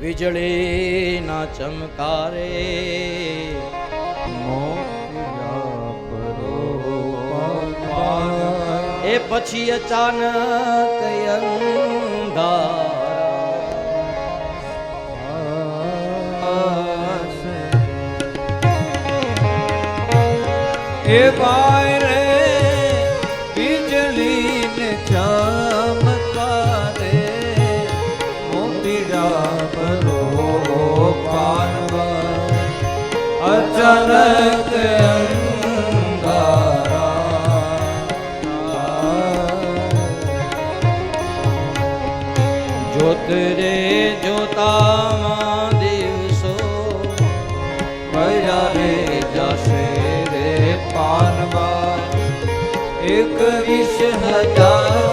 વીજળી ના ચમકારે. એ પછી અચાનક એ બાયરે જોત રે જોતામાં દિવસો ભયા રે જશે રે પાનવા એક વીસ હજાર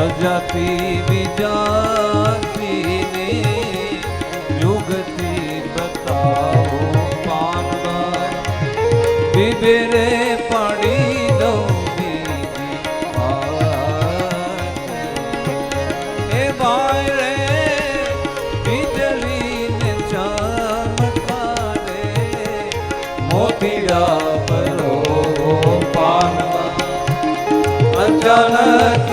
સજાતી વિજાતીને યુગથી બતાવો પાનવા બિબેરે પડી દઉં. એ મોતીડા પરો પાનવા અચાનક